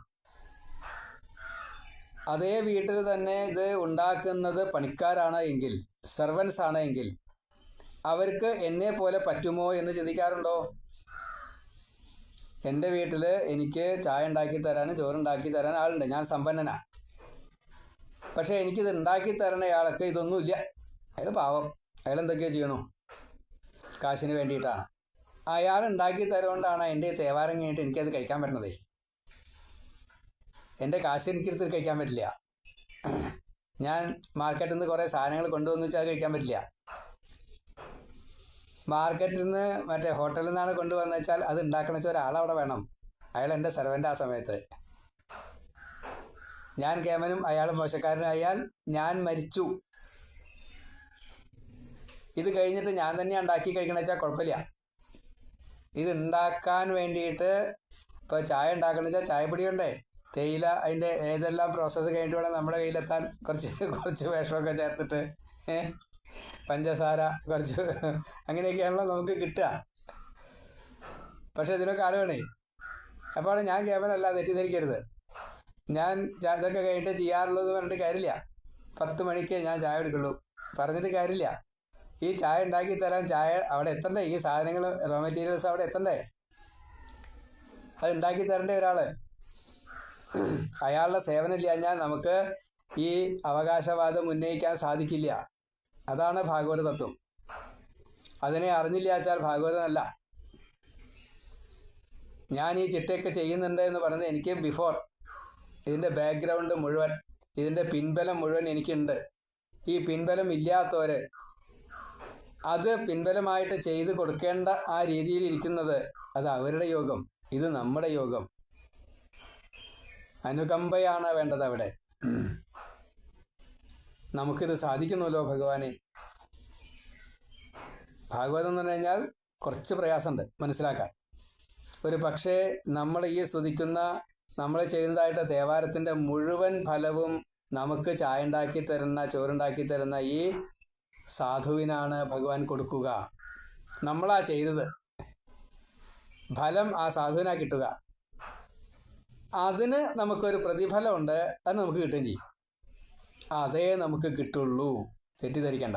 അതേ വീട്ടിൽ തന്നെ ഇത് ഉണ്ടാക്കുന്നത് പണിക്കാരാണ് എങ്കിൽ സെർവൻസ് ആണ് എങ്കിൽ അവർക്ക് എന്നെ പോലെ പറ്റുമോ എന്ന് ചിന്തിക്കാറുണ്ടോ? എന്റെ വീട്ടിൽ എനിക്ക് ചായ ഉണ്ടാക്കി തരാനും ചോറുണ്ടാക്കി തരാൻ ആളുണ്ട്. ഞാൻ സമ്പന്നനാണ് പക്ഷേ എനിക്കിത് ഉണ്ടാക്കി തരണ ആൾക്ക് ഇതൊന്നുമില്ല. അയാൾ പാവം. അയാൾ എന്തൊക്കെയോ ചെയ്യണു. കാശിന് വേണ്ടിയിട്ടാണ് അയാൾ ഉണ്ടാക്കി തരുകൊണ്ടാണ് എന്റെ തേവാരം കഴിഞ്ഞിട്ട് എനിക്കത് കഴിക്കാൻ പറ്റണതേ എന്റെ കാശ് എനിക്കെടുത്ത് കഴിക്കാൻ പറ്റില്ല. ഞാൻ മാർക്കറ്റിൽ നിന്ന് കുറേ സാധനങ്ങൾ കൊണ്ടുവന്ന് വെച്ചാൽ കഴിക്കാൻ പറ്റില്ല. മാർക്കറ്റിൽ നിന്ന് മറ്റേ ഹോട്ടലിൽ നിന്നാണ് കൊണ്ടുവന്ന് വെച്ചാൽ അത് ഉണ്ടാക്കണ വെച്ചാൽ ഒരാളവിടെ വേണം. അയാൾ എന്റെ സെർവന്റ് ആ സമയത്ത്. ഞാൻ കേമനും അയാൾ മോശക്കാരനായാൽ ഞാൻ മരിച്ചു. ഇത് കഴിഞ്ഞിട്ട് ഞാൻ തന്നെ ഉണ്ടാക്കി കഴിക്കണ വെച്ചാൽ കുഴപ്പമില്ല. ഇത് ഉണ്ടാക്കാൻ വേണ്ടിയിട്ട് ഇപ്പോൾ ചായ ഉണ്ടാക്കണമെന്ന് വെച്ചാൽ ചായപ്പൊടി ഉണ്ടേ തേയില അതിന്റെ ഏതെല്ലാം പ്രോസസ്സ് കഴിഞ്ഞിട്ട് വേണം നമ്മുടെ കയ്യിലെത്താൻ. കുറച്ച് കുറച്ച് വിഷമൊക്കെ ചേർത്തിട്ട്. പഞ്ചസാര കുറച്ച്. അങ്ങനെയൊക്കെയാണല്ലോ നമുക്ക് കിട്ടുക. പക്ഷെ ഇതിനൊക്കെ വേണേ. അപ്പോൾ ഞാൻ കേവലല്ല തെറ്റിദ്ധരിക്കരുത്. ഞാൻ ഇതൊക്കെ കഴിഞ്ഞിട്ട് ചെയ്യാറുള്ളൂ എന്ന് പറഞ്ഞിട്ട് കാര്യമില്ല. പത്ത് മണിക്ക് ഞാൻ ചായ എടുക്കുള്ളൂ പറഞ്ഞിട്ട് കാര്യമില്ല. ഈ ചായ ഉണ്ടാക്കി തരാൻ ചായ അവിടെ എത്തണ്ടേ? ഈ സാധനങ്ങൾ റോ മെറ്റീരിയൽസ് അവിടെ എത്തണ്ടേ? അത് ഉണ്ടാക്കി തരണ്ടേ ഒരാൾ? അയാളുടെ സേവനം ഞാൻ നമുക്ക് ഈ അവകാശവാദം ഉന്നയിക്കാൻ സാധിക്കില്ല. അതാണ് ഭാഗവത തത്വം. അതിനെ അറിഞ്ഞില്ല വെച്ചാൽ ഭാഗവതനല്ല. ഞാൻ ഈ ചിട്ടയൊക്കെ ചെയ്യുന്നുണ്ട് എന്ന് പറയുന്നത് എനിക്ക് ബിഫോർ ഇതിന്റെ ബാക്ക്ഗ്രൗണ്ട് മുഴുവൻ ഇതിന്റെ പിൻബലം മുഴുവൻ എനിക്കുണ്ട്. ഈ പിൻബലം ഇല്ലാത്തവര് അത് പിൻബലമായിട്ട് ചെയ്തു കൊടുക്കേണ്ട ആ രീതിയിൽ ഇരിക്കുന്നത് അത് അവരുടെ യോഗം ഇത് നമ്മുടെ യോഗം. അനുകമ്പയാണ് വേണ്ടത് അവിടെ. നമുക്കിത് സാധിക്കണമല്ലോ ഭഗവാനെ. ഭാഗവതം എന്ന് പറഞ്ഞു കഴിഞ്ഞാൽ കുറച്ച് പ്രയാസമുണ്ട് മനസ്സിലാക്കാൻ. ഒരു പക്ഷേ നമ്മൾ ഈ സ്തുതിക്കുന്ന നമ്മൾ ചെയ്യുന്നതായിട്ട് ദേവാരത്തിന്റെ മുഴുവൻ ഫലവും നമുക്ക് ചായ ഉണ്ടാക്കി തരുന്ന ചോറുണ്ടാക്കി തരുന്ന ഈ സാധുവിനാണ് ഭഗവാൻ കൊടുക്കുക. നമ്മളാ ചെയ്തത്. ഫലം ആ സാധുവിനാ കിട്ടുക. അതിന് നമുക്കൊരു പ്രതിഫലമുണ്ട്. അത് നമുക്ക് കിട്ടുകയും ചെയ്യും. അതേ നമുക്ക് കിട്ടുള്ളൂ. തെറ്റിദ്ധരിക്കണ്ട.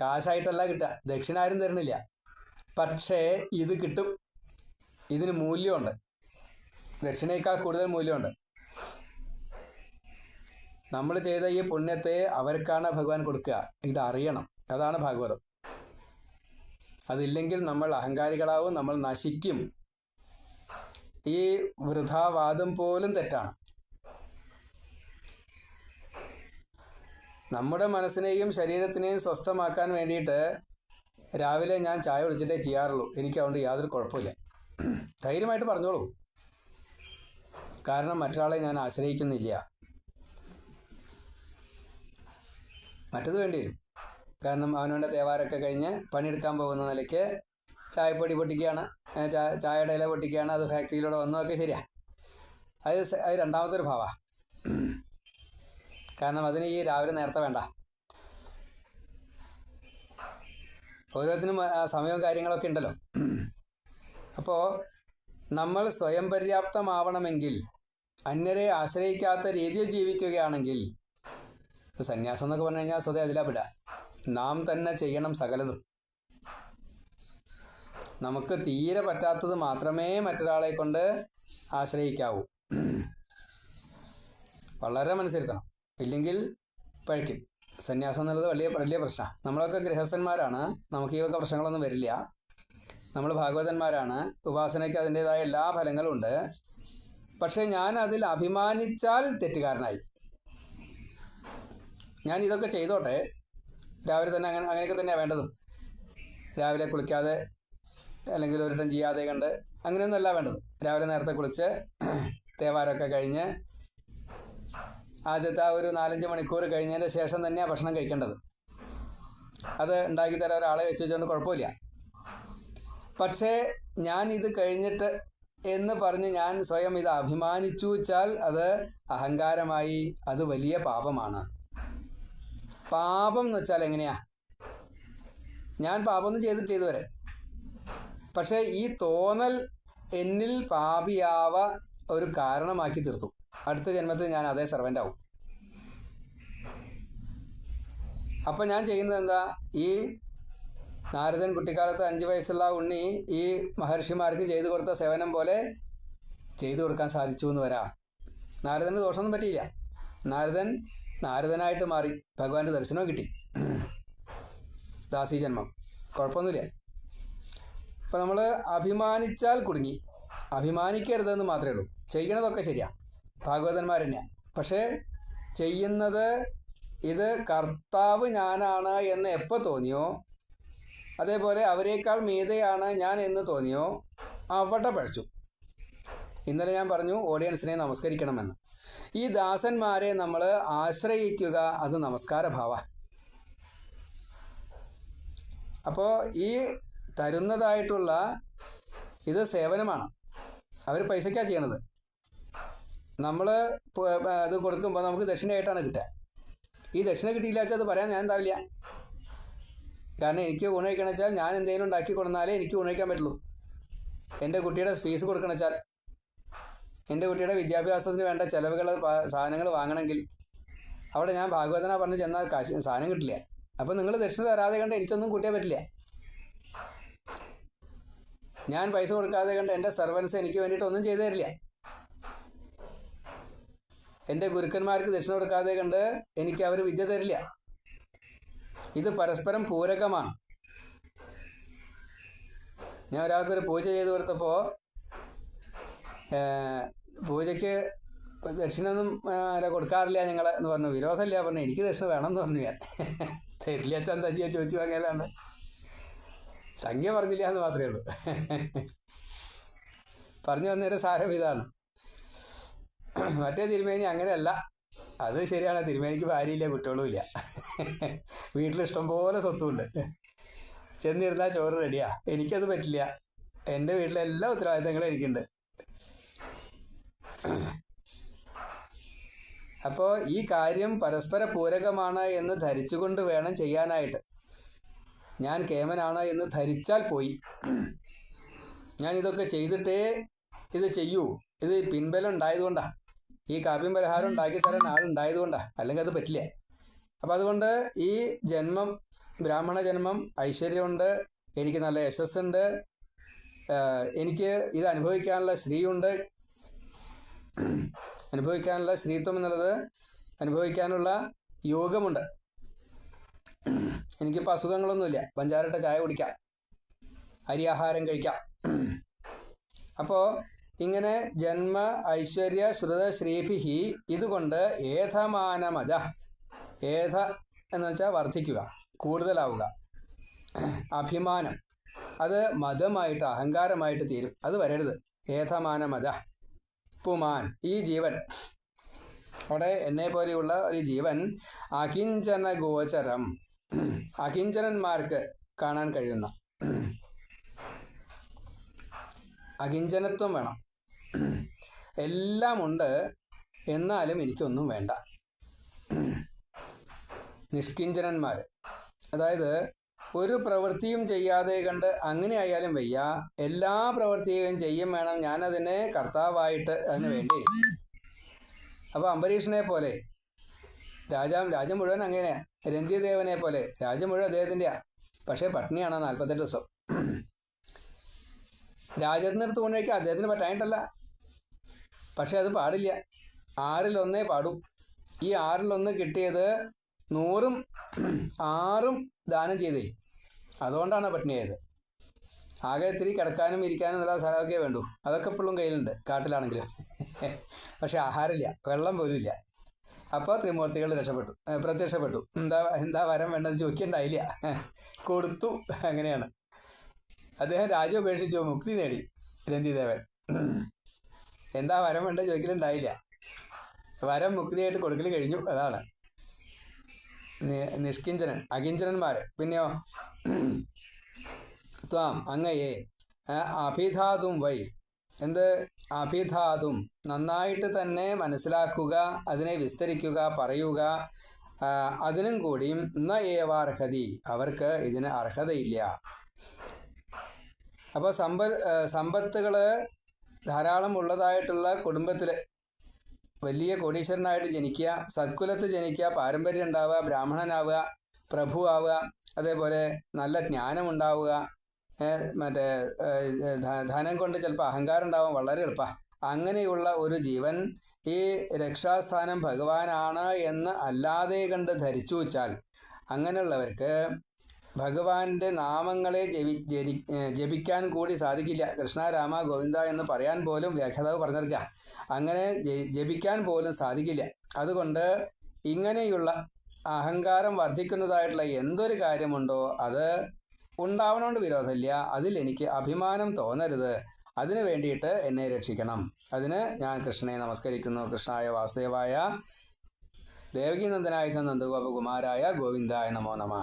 കാശായിട്ടല്ല കിട്ടുക. ദക്ഷിണ ആരും തരുന്നില്ല. പക്ഷേ ഇത് കിട്ടും. ഇതിന് മൂല്യമുണ്ട്. ദക്ഷിണയേക്കാൾ കൂടുതൽ മൂല്യമുണ്ട്. നമ്മൾ ചെയ്ത ഈ പുണ്യത്തെ അവർക്കാണ് ഭഗവാൻ കൊടുക്കുക. ഇത് അറിയണം അതാണ് ഭാഗവതം. അതില്ലെങ്കിൽ നമ്മൾ അഹങ്കാരികളാവും നമ്മൾ നശിക്കും. ഈ വൃഥാവാദം പോലും തെറ്റാണ്. നമ്മുടെ മനസ്സിനെയും ശരീരത്തിനെയും സ്വസ്ഥമാക്കാൻ വേണ്ടിയിട്ട് രാവിലെ ഞാൻ ചായ കുടിച്ചിട്ടേ ചെയ്യാറുള്ളൂ. എനിക്ക് അതുകൊണ്ട് യാതൊരു കുഴപ്പമില്ല. ധൈര്യമായിട്ട് പറഞ്ഞോളൂ. കാരണം മറ്റൊരാളെ ഞാൻ ആശ്രയിക്കുന്നില്ല. മറ്റത് വേണ്ടി വരും കാരണം അവനവന്റെ തേവാരൊക്കെ കഴിഞ്ഞ് പണിയെടുക്കാൻ പോകുന്ന നിലയ്ക്ക് ചായപ്പൊടി പൊട്ടിക്കുകയാണ് ചായയുടെ ഇല പൊട്ടിക്കുകയാണ് അത് ഫാക്ടറിയിലൂടെ വന്നതൊക്കെ ശരിയാ. അത് അത് രണ്ടാമത്തെ ഒരു ഭാവ. കാരണം അതിന് ഈ രാവിലെ നേരത്തെ വേണ്ട. ഓരോരുത്തരും സമയവും കാര്യങ്ങളൊക്കെ ഉണ്ടല്ലോ. അപ്പോൾ നമ്മൾ സ്വയം പര്യാപ്തമാവണമെങ്കിൽ അന്യരെ ആശ്രയിക്കാത്ത രീതിയിൽ ജീവിക്കുകയാണെങ്കിൽ സന്യാസം എന്നൊക്കെ പറഞ്ഞു കഴിഞ്ഞാൽ സ്വതേ അതിലാപില്ല നാം തന്നെ ചെയ്യണം സകലതും. നമുക്ക് തീരെ പറ്റാത്തത് മാത്രമേ മറ്റൊരാളെ കൊണ്ട് ആശ്രയിക്കാവൂ. വളരെ മനസ്സിരുത്തണം. ഇല്ലെങ്കിൽ പഴിക്കും. സന്യാസം എന്നുള്ളത് വലിയ വലിയ പ്രശ്നമാണ് നമ്മളൊക്കെ ഗൃഹസ്ഥന്മാരാണ്. നമുക്ക് ഈ പ്രശ്നങ്ങളൊന്നും വരില്ല. നമ്മൾ ഭാഗവതന്മാരാണ്. ഉപാസനയ്ക്ക് അതിന്റെതായ എല്ലാ ഫലങ്ങളും ഉണ്ട് പക്ഷെ ഞാൻ അതിൽ അഭിമാനിച്ചാൽ തെറ്റുകാരനായി. ഞാൻ ഇതൊക്കെ ചെയ്തോട്ടെ. രാവിലെ തന്നെ അങ്ങനെ അങ്ങനെയൊക്കെ തന്നെയാണ് വേണ്ടതും. രാവിലെ കുളിക്കാതെ അല്ലെങ്കിൽ ഒരിടം ചെയ്യാതെ കണ്ട് അങ്ങനെയൊന്നുമല്ല വേണ്ടത്. രാവിലെ നേരത്തെ കുളിച്ച് തേവാരമൊക്കെ കഴിഞ്ഞ് ആദ്യത്തെ ഒരു നാലഞ്ച് മണിക്കൂർ കഴിഞ്ഞതിന് ശേഷം തന്നെയാണ് ഭക്ഷണം കഴിക്കേണ്ടത്. അത് ഉണ്ടാക്കി തരാൻ ഒരാളെ വെച്ച് വെച്ചുകൊണ്ട് കുഴപ്പമില്ല. പക്ഷേ ഞാൻ ഇത് കഴിഞ്ഞിട്ട് എന്ന് പറഞ്ഞ് ഞാൻ സ്വയം ഇത് അഭിമാനിച്ചു വെച്ചാൽ അത് അഹങ്കാരമായി അത് വലിയ പാപമാണ്. പാപം എന്ന് വെച്ചാൽ എങ്ങനെയാ? ഞാൻ പാപമൊന്നും ചെയ്തിട്ടില്ല ഇതുവരെ. പക്ഷേ ഈ തോന്നൽ എന്നിൽ പാപിയാവ ഒരു കാരണമാക്കി തീർത്തു. അടുത്ത ജന്മത്തിൽ ഞാൻ അതേ സെർവന്റ് ആവും. അപ്പം ഞാൻ ചെയ്യുന്നത് എന്താ? ഈ നാരദൻ കുട്ടിക്കാലത്ത് അഞ്ച് വയസ്സുള്ള ഉണ്ണി ഈ മഹർഷിമാർക്ക് ചെയ്തു കൊടുത്ത സേവനം പോലെ ചെയ്തു കൊടുക്കാൻ സാധിച്ചു എന്ന് വരാം. നാരദന് ദോഷമൊന്നും പറ്റിയില്ല. നാരദൻ നാരദനായിട്ട് മാറി ഭഗവാന്റെ ദർശനവും കിട്ടി. ദാസി ജന്മം. കുഴപ്പമൊന്നുമില്ല. അപ്പം നമ്മൾ അഭിമാനിച്ചാൽ കുടുങ്ങി. അഭിമാനിക്കരുതെന്ന് മാത്രമേ ഉള്ളൂ. ചെയ്യണതൊക്കെ ശരിയാ. ഭാഗവതന്മാർ തന്നെയാണ് പക്ഷേ ചെയ്യുന്നത് ഇത് കർത്താവ് ഞാനാണ് എന്ന് എപ്പോൾ തോന്നിയോ? അതേപോലെ അവരെക്കാൾ മീതയാണ് ഞാൻ എന്ന് തോന്നിയോ? അവിടെ പഴച്ചു. ഇന്നലെ ഞാൻ പറഞ്ഞു ഓഡിയൻസിനെ നമസ്കരിക്കണമെന്ന്. ഈ ദാസന്മാരെ നമ്മൾ ആശ്രയിക്കുക അത് നമസ്കാര ഭാവ അപ്പോൾ ഈ തരുന്നതായിട്ടുള്ള ഇത് സേവനമാണ്. അവർ പൈസയ്ക്കാണ് ചെയ്യണത്. നമ്മൾ അത് കൊടുക്കുമ്പോൾ നമുക്ക് ദക്ഷിണയായിട്ടാണ് കിട്ടുക. ഈ ദക്ഷിണ കിട്ടിയില്ല വെച്ചാൽ അത് പറയാൻ ഞാൻ എന്താവില്ല കാരണം എനിക്ക് ഊണഴിക്കണം വെച്ചാൽ ഞാൻ എന്തെങ്കിലും ഉണ്ടാക്കി കൊടുന്നാലേ എനിക്ക് ഊണഴിക്കാൻ പറ്റുള്ളൂ. എന്റെ കുട്ടിയുടെ ഫീസ് കൊടുക്കണം വെച്ചാൽ എന്റെ കുട്ടിയുടെ വിദ്യാഭ്യാസത്തിന് വേണ്ട ചിലവുകൾ സാധനങ്ങൾ വാങ്ങണമെങ്കിൽ അവിടെ ഞാൻ ഭാഗവതന പറഞ്ഞ് ചെന്നാൽ കാശ് സാധനം കിട്ടില്ല. അപ്പം നിങ്ങൾ ദക്ഷിണ തരാതെ കണ്ട് എനിക്കൊന്നും കൂട്ടിയാൽ പറ്റില്ല. ഞാൻ പൈസ കൊടുക്കാതെ കണ്ട് എന്റെ സർവൻസ് എനിക്ക് വേണ്ടിയിട്ട് ഒന്നും ചെയ്തു തരില്ല. എന്റെ ഗുരുക്കന്മാർക്ക് ദക്ഷിണ കൊടുക്കാതെ കണ്ട് എനിക്ക് അവർ വിദ്യ തരില്ല. ഇത് പരസ്പരം പൂരകമാണ്. ഞാൻ ഒരാൾക്കൊരു പൂജ ചെയ്തു കൊടുത്തപ്പോൾ പൂജയ്ക്ക് ദക്ഷിണൊന്നും അല്ല കൊടുക്കാറില്ല ഞങ്ങൾ എന്ന് പറഞ്ഞു. വിരോധമില്ല പറഞ്ഞു. എനിക്ക് ദക്ഷിണ വേണം എന്ന് പറഞ്ഞു ഞാൻ. തരില്ല ചന്തജിയെ ചോദിച്ചു വാങ്ങിയാലാണ് സംഖ്യ പറഞ്ഞില്ല എന്ന് മാത്രമേ ഉള്ളൂ. പറഞ്ഞു വന്നൊരു സാരം ഇതാണ്. മറ്റേ തിരുമേനി അങ്ങനെയല്ല. അത് ശരിയാണ്. തിരുമേനിക്ക് ഭാര്യയില്ല കുട്ടികളും ഇല്ല വീട്ടിൽ ഇഷ്ടംപോലെ സ്വത്തുമുണ്ട് ചെന്നിരുന്നാൽ ചോറ് റെഡിയാ. എനിക്കത് പറ്റില്ല. എന്റെ വീട്ടിലെ എല്ലാ ഉത്തരവാദിത്തങ്ങളും എനിക്കുണ്ട്. അപ്പോൾ ഈ കാര്യം പരസ്പര പൂരകമാണ് എന്ന് ധരിച്ചുകൊണ്ട് വേണം ചെയ്യാനായിട്ട്. ഞാൻ കേമനാണ് എന്ന് ധരിച്ചാൽ പോയി. ഞാൻ ഇതൊക്കെ ചെയ്തിട്ടേ ഇത് ചെയ്യൂ. ഇത് പിൻബലം ഉണ്ടായതുകൊണ്ടാണ് ഈ കാപ്യം പരിഹാരം ഉണ്ടാക്കി തരാൻ ആളുണ്ടായതുകൊണ്ടാണ് അല്ലെങ്കിൽ അത് പറ്റില്ല. അപ്പം അതുകൊണ്ട് ഈ ജന്മം ബ്രാഹ്മണ ജന്മം ഐശ്വര്യമുണ്ട്. എനിക്ക് നല്ല യശസ്സുണ്ട്. എനിക്ക് ഇത് അനുഭവിക്കാനുള്ള സ്ത്രീയുണ്ട് അനുഭവിക്കാനുള്ള സ്ത്രീത്വം എന്നുള്ളത് അനുഭവിക്കാനുള്ള യോഗമുണ്ട്. എനിക്കിപ്പോൾ അസുഖങ്ങളൊന്നുമില്ല. പഞ്ചാരട്ട ചായ കുടിക്കാം. അരിയാഹാരം കഴിക്കാം. അപ്പോൾ ഇങ്ങനെ ജന്മ ഐശ്വര്യ ശ്രുത ശ്രീഭിഹി ഇതുകൊണ്ട് ഏധമാനമജ. ഏധ എന്ന് വെച്ചാൽ വർദ്ധിക്കുക കൂടുതലാവുക. അഭിമാനം. അത് മതമായിട്ട് അഹങ്കാരമായിട്ട് തീരും. അത് വരരുത്. ഏധമാനമജ. പുമാൻ ഈ ജീവൻ. അവിടെ എന്നെ പോലെയുള്ള ഒരു ജീവൻ അകിഞ്ചന ഗോചരം. അകിഞ്ചനന്മാർക്ക് കാണാൻ കഴിയുന്ന. അകിഞ്ചനത്വം വേണം. എല്ലാം ഉണ്ട് എന്നാലും എനിക്കൊന്നും വേണ്ട. നിഷ്കിഞ്ചനന്മാർ അതായത് ഒരു പ്രവൃത്തിയും ചെയ്യാതെ കണ്ട് അങ്ങനെ ആയാലും വയ്യ. എല്ലാ പ്രവൃത്തിയും ചെയ്യും വേണം. ഞാനതിനെ കർത്താവായിട്ട് അതിന് വേണ്ടി. അപ്പോൾ അംബരീഷനെ പോലെ രാജാം രാജ്യം മുഴുവൻ അങ്ങനെയാ രന്തിദേവനെ പോലെ രാജ്യം മുഴുവൻ അദ്ദേഹത്തിന്റെയാ പക്ഷേ പട്ടിണിയാണ് നാൽപ്പത്തെട്ട് ദിവസം. രാജ്യത്തിനടുത്ത് കൊണ്ടുവയ്ക്കാൻ അദ്ദേഹത്തിന് പറ്റായിട്ടല്ല പക്ഷെ അത് പാടില്ല. ആറിലൊന്നേ പാടും. ഈ ആറിലൊന്ന് കിട്ടിയത് നൂറും ആറും ദാനം ചെയ്തേ. അതുകൊണ്ടാണ് പട്ടിണിയായത് ആകെ ഇത്തിരി കിടക്കാനും ഇരിക്കാനും നല്ല സ്ഥലമൊക്കെ വേണ്ടു. അതൊക്കെ ഇപ്പോഴും കയ്യിലുണ്ട് കാട്ടിലാണെങ്കിലും പക്ഷെ ആഹാരമില്ല വെള്ളം പോലും ഇല്ല. അപ്പോൾ ത്രിമൂർത്തികൾ രക്ഷപ്പെട്ടു പ്രത്യക്ഷപ്പെട്ടു. എന്താ എന്താ വരം വേണ്ടെന്ന് ചോദിക്കണ്ടായില്ല. കൊടുത്തു അങ്ങനെയാണ്. അദ്ദേഹം രാജ്യം ഉപേക്ഷിച്ചു മുക്തി നേടി രന്തിദേവൻ. എന്താ വരം വേണ്ട ചോദിക്കലുണ്ടായില്ല. വരം മുക്തിയായിട്ട് കൊടുക്കൽ കഴിഞ്ഞു അതാണ്. നിഷ്കിഞ്ചനൻ അകിഞ്ചനന്മാർ പിന്നെയോ? ത്വാം അങ്ങയെ അഭിധാതും വൈ. എന്ത്? അഭിധാതും. നന്നായിട്ട് തന്നെ മനസ്സിലാക്കുക അതിനെ വിസ്തരിക്കുക പറയുക അതിനും കൂടിയും ന ഏവാർഹതി. അവർക്ക് ഇതിന് അർഹതയില്ല. അപ്പോൾ സമ്പ സമ്പത്തുകൾ ധാരാളം ഉള്ളതായിട്ടുള്ള കുടുംബത്തിൽ വലിയ കോടീശ്വരനായിട്ട് ജനിക്കുക സത്കുലത്ത് ജനിക്കുക പാരമ്പര്യം ഉണ്ടാവുക ബ്രാഹ്മണനാവുക പ്രഭു ആവുക അതേപോലെ നല്ല ജ്ഞാനം ഉണ്ടാവുക മറ്റേ ധനം കൊണ്ട് ചിലപ്പോൾ അഹങ്കാരം ഉണ്ടാവാൻ വളരെ എളുപ്പമാണ് അങ്ങനെയുള്ള ഒരു ജീവൻ ഈ രക്ഷാസ്ഥാനം ഭഗവാനാണ് എന്ന് അല്ലാതെ കണ്ട് ധരിച്ചു വെച്ചാൽ അങ്ങനെയുള്ളവർക്ക് ഭഗവാന്റെ നാമങ്ങളെ ജപി ജരി ജപിക്കാൻ കൂടി സാധിക്കില്ല. കൃഷ്ണ രാമ ഗോവിന്ദ എന്ന് പറയാൻ പോലും വ്യാഖ്യാതാവ് പറഞ്ഞിരിക്കുക അങ്ങനെ ജപിക്കാൻ പോലും സാധിക്കില്ല. അതുകൊണ്ട് ഇങ്ങനെയുള്ള അഹങ്കാരം വർദ്ധിക്കുന്നതായിട്ടുള്ള എന്തൊരു കാര്യമുണ്ടോ അത് ഉണ്ടാവണോണ്ട് വിരോധമില്ല. അതിൽ എനിക്ക് അഭിമാനം തോന്നരുത്. അതിനു വേണ്ടിയിട്ട് എന്നെ രക്ഷിക്കണം. അതിന് ഞാൻ കൃഷ്ണനെ നമസ്കരിക്കുന്നു. കൃഷ്ണായ വാസുദേവായ ദേവകീനന്ദനായ നന്ദഗോപകുമാരായ ഗോവിന്ദായ നമോ നമ.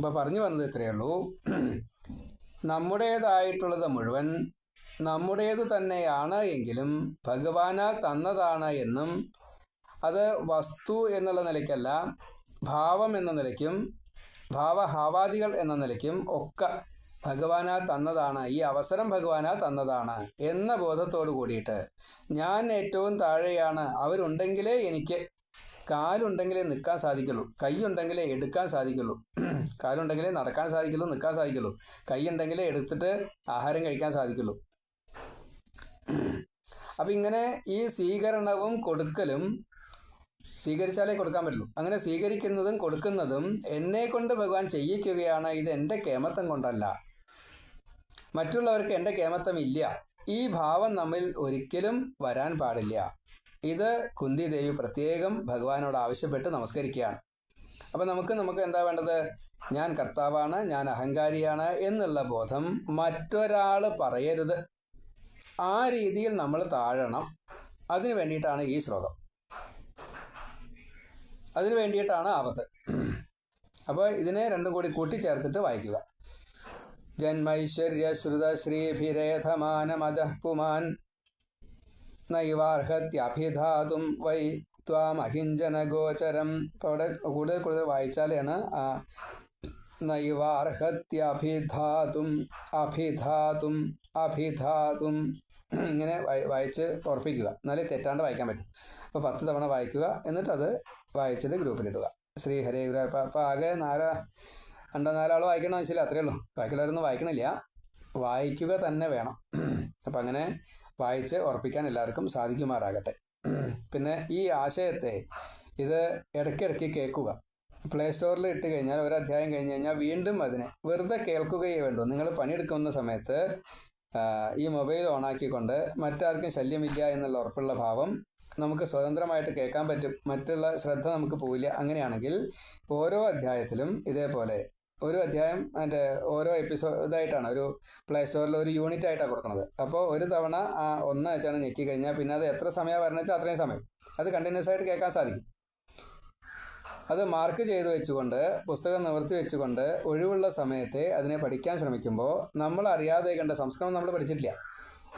അപ്പോൾ പറഞ്ഞു വന്നത് ഇത്രയേ ഉള്ളൂ. നമ്മുടേതായിട്ടുള്ളത് മുഴുവൻ നമ്മുടേത് തന്നെയാണ് എങ്കിലും ഭഗവാനാൽ തന്നതാണ് എന്നും അത് വസ്തു എന്നുള്ള നിലയ്ക്കല്ല ഭാവം എന്ന നിലയ്ക്കും ഭാവഹാവാദികൾ എന്ന നിലയ്ക്കും ഒക്കെ ഭഗവാനാൽ തന്നതാണ്. ഈ അവസരം ഭഗവാനാൽ തന്നതാണ് എന്ന ബോധത്തോടു കൂടിയിട്ട് ഞാൻ ഏറ്റവും താഴെയാണ്. അവരുണ്ടെങ്കിലേ എനിക്ക് കാലുണ്ടെങ്കിലേ നിൽക്കാൻ സാധിക്കുള്ളൂ. കൈയുണ്ടെങ്കിലേ എടുക്കാൻ സാധിക്കുള്ളൂ. കാലുണ്ടെങ്കിലേ നടക്കാൻ സാധിക്കുള്ളൂ നിൽക്കാൻ സാധിക്കുള്ളൂ. കൈയുണ്ടെങ്കിലേ എടുത്തിട്ട് ആഹാരം കഴിക്കാൻ സാധിക്കുള്ളൂ. അപ്പം ഇങ്ങനെ ഈ സ്വീകരണവും കൊടുക്കലും സ്വീകരിച്ചാലേ കൊടുക്കാൻ പറ്റുള്ളൂ. അങ്ങനെ സ്വീകരിക്കുന്നതും കൊടുക്കുന്നതും എന്നെ കൊണ്ട് ഭഗവാൻ ചെയ്യിക്കുകയാണ് ഇത് എന്റെ കേമത്തം കൊണ്ടല്ല. മറ്റുള്ളവർക്ക് എന്റെ കേമത്തം ഇല്ല. ഈ ഭാവം നമ്മിൽ ഒരിക്കലും വരാൻ പാടില്ല. ഇത് കുന്തി ദേവി പ്രത്യേകം ഭഗവാനോട് ആവശ്യപ്പെട്ട് നമസ്കരിക്കുകയാണ്. അപ്പം നമുക്ക് നമുക്ക് എന്താ വേണ്ടത്? ഞാൻ കർത്താവാണ് ഞാൻ അഹങ്കാരിയാണ് എന്നുള്ള ബോധം മറ്റൊരാൾ പറയരുത്. ആ രീതിയിൽ നമ്മൾ താഴണം. അതിനു വേണ്ടിയിട്ടാണ് ഈ ശ്ലോകം. അതിനു വേണ്ടിയിട്ടാണ് ആപത്ത്. അപ്പോൾ ഇതിനെ രണ്ടും കൂടി കൂട്ടിച്ചേർത്തിട്ട് വായിക്കുക. ജന്മൈശ്വര്യ ശ്രുത ശ്രീഭിരേധമാനമത പുമാൻ നൈവാർഹത്യഭിധാതും വൈ ത്വാമഹിഞ്ചന ഗോചരം ഇപ്പോൾ അവിടെ കൂടുതൽ കൂടുതൽ വായിച്ചാലാണ് നൈവാർഹത്യഭിധാതും അഭിധാതും അഭിധാതും ഇങ്ങനെ വായി- വായിച്ച് ഉറപ്പിക്കുക എന്നാലേ തെറ്റാണ്ട് വായിക്കാൻ പറ്റും. അപ്പോൾ പത്ത് തവണ വായിക്കുക എന്നിട്ട് അത് വായിച്ചിട്ട് ഗ്രൂപ്പിലിടുക. ശ്രീ ഹരേ ഗുരു അപ്പോൾ ആകെ നാലാ രണ്ടോ നാലാൾ വായിക്കണം വെച്ചില്ല അത്രയേ ഉള്ളൂ. ബാക്കിയുള്ളവരൊന്നും വായിക്കണില്ല. വായിക്കുക തന്നെ വേണം. അപ്പം അങ്ങനെ വായിച്ച് ഉറപ്പിക്കാൻ എല്ലാവർക്കും സാധിക്കുമാറാകട്ടെ. പിന്നെ ഈ ആശയത്തെ ഇത് ഇടയ്ക്കിടയ്ക്ക് കേൾക്കുക. പ്ലേ സ്റ്റോറിൽ ഇട്ട് കഴിഞ്ഞാൽ ഒരു അധ്യായം കഴിഞ്ഞ് കഴിഞ്ഞാൽ വീണ്ടും അതിനെ വെറുതെ കേൾക്കുകയേ വേണ്ടൂ. നിങ്ങൾ പണിയെടുക്കുന്ന സമയത്ത് ഈ മൊബൈൽ ഓണാക്കിക്കൊണ്ട് മറ്റാർക്കും ശല്യമില്ല എന്നുള്ള ഉറപ്പുള്ള ഭാവം നമുക്ക് സ്വതന്ത്രമായിട്ട് കേൾക്കാൻ പറ്റും. മറ്റുള്ള ശ്രദ്ധ നമുക്ക് പോവില്ല. അങ്ങനെയാണെങ്കിൽ ഓരോ അധ്യായത്തിലും ഇതേപോലെ ഒരു അധ്യായം അതിന്റെ ഓരോ എപ്പിസോഡ് എപ്പിസോഡായിട്ടാണ് ഒരു പ്ലേ സ്റ്റോറിൽ ഒരു യൂണിറ്റ് ആയിട്ടാണ് കൊടുക്കുന്നത് അപ്പോൾ ഒരു തവണ ആ ഒന്ന് വെച്ചാണ് ഞെക്കി കഴിഞ്ഞാൽ പിന്നെ അത് എത്ര സമയം വരണം വെച്ചാൽ അത്രയും സമയം. അത് കണ്ടിന്യൂസ് ആയിട്ട് കേൾക്കാൻ സാധിക്കും. അത് മാർക്ക് ചെയ്ത് വെച്ചുകൊണ്ട് പുസ്തകം നിവർത്തി വെച്ചുകൊണ്ട് ഒഴിവുള്ള സമയത്തെ അതിനെ പഠിക്കാൻ ശ്രമിക്കുമ്പോൾ നമ്മൾ അറിയാതെ കണ്ട സംസ്കൃതം നമ്മൾ പഠിച്ചിട്ടില്ല.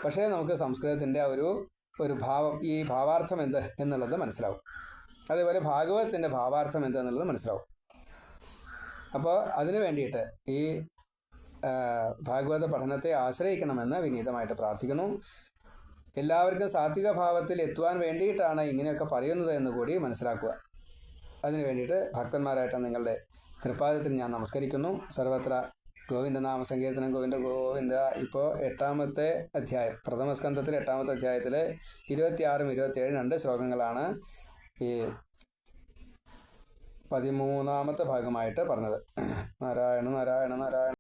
പക്ഷേ നമുക്ക് സംസ്കൃതത്തിന്റെ ആ ഒരു ഒരു ഭാവം ഈ ഭാവാർത്ഥം എന്ത് എന്നുള്ളത് മനസ്സിലാവും. അതേപോലെ ഭാഗവതത്തിന്റെ ഭാവാർത്ഥം എന്ത് എന്നുള്ളത് മനസ്സിലാവും. അപ്പോൾ അതിനു വേണ്ടിയിട്ട് ഈ ഭാഗവത പഠനത്തെ ആശ്രയിക്കണമെന്ന് വിനീതമായിട്ട് പ്രാർത്ഥിക്കുന്നു. എല്ലാവർക്കും സാത്വിക ഭാവത്തിൽ എത്തുവാൻ വേണ്ടിയിട്ടാണ് ഇങ്ങനെയൊക്കെ പറയുന്നത് എന്ന് കൂടി മനസ്സിലാക്കുക. അതിനു വേണ്ടിയിട്ട് ഭക്തന്മാരായിട്ട് നിങ്ങളുടെ തൃപ്പാദത്തിൽ ഞാൻ നമസ്കരിക്കുന്നു. സർവത്ര ഗോവിന്ദ നാമസങ്കീർത്തനം ഗോവിന്ദ ഗോവിന്ദ. ഇപ്പോൾ എട്ടാമത്തെ അധ്യായം പ്രഥമ സ്കന്ധത്തിലെ എട്ടാമത്തെ അധ്യായത്തിൽ ഇരുപത്തിയാറും ഇരുപത്തിയേഴും രണ്ട് ശ്ലോകങ്ങളാണ് ഈ പതിമൂന്നാമത്തെ ഭാഗമായിട്ട് പറഞ്ഞത്. നാരായണ നാരായണ നാരായണ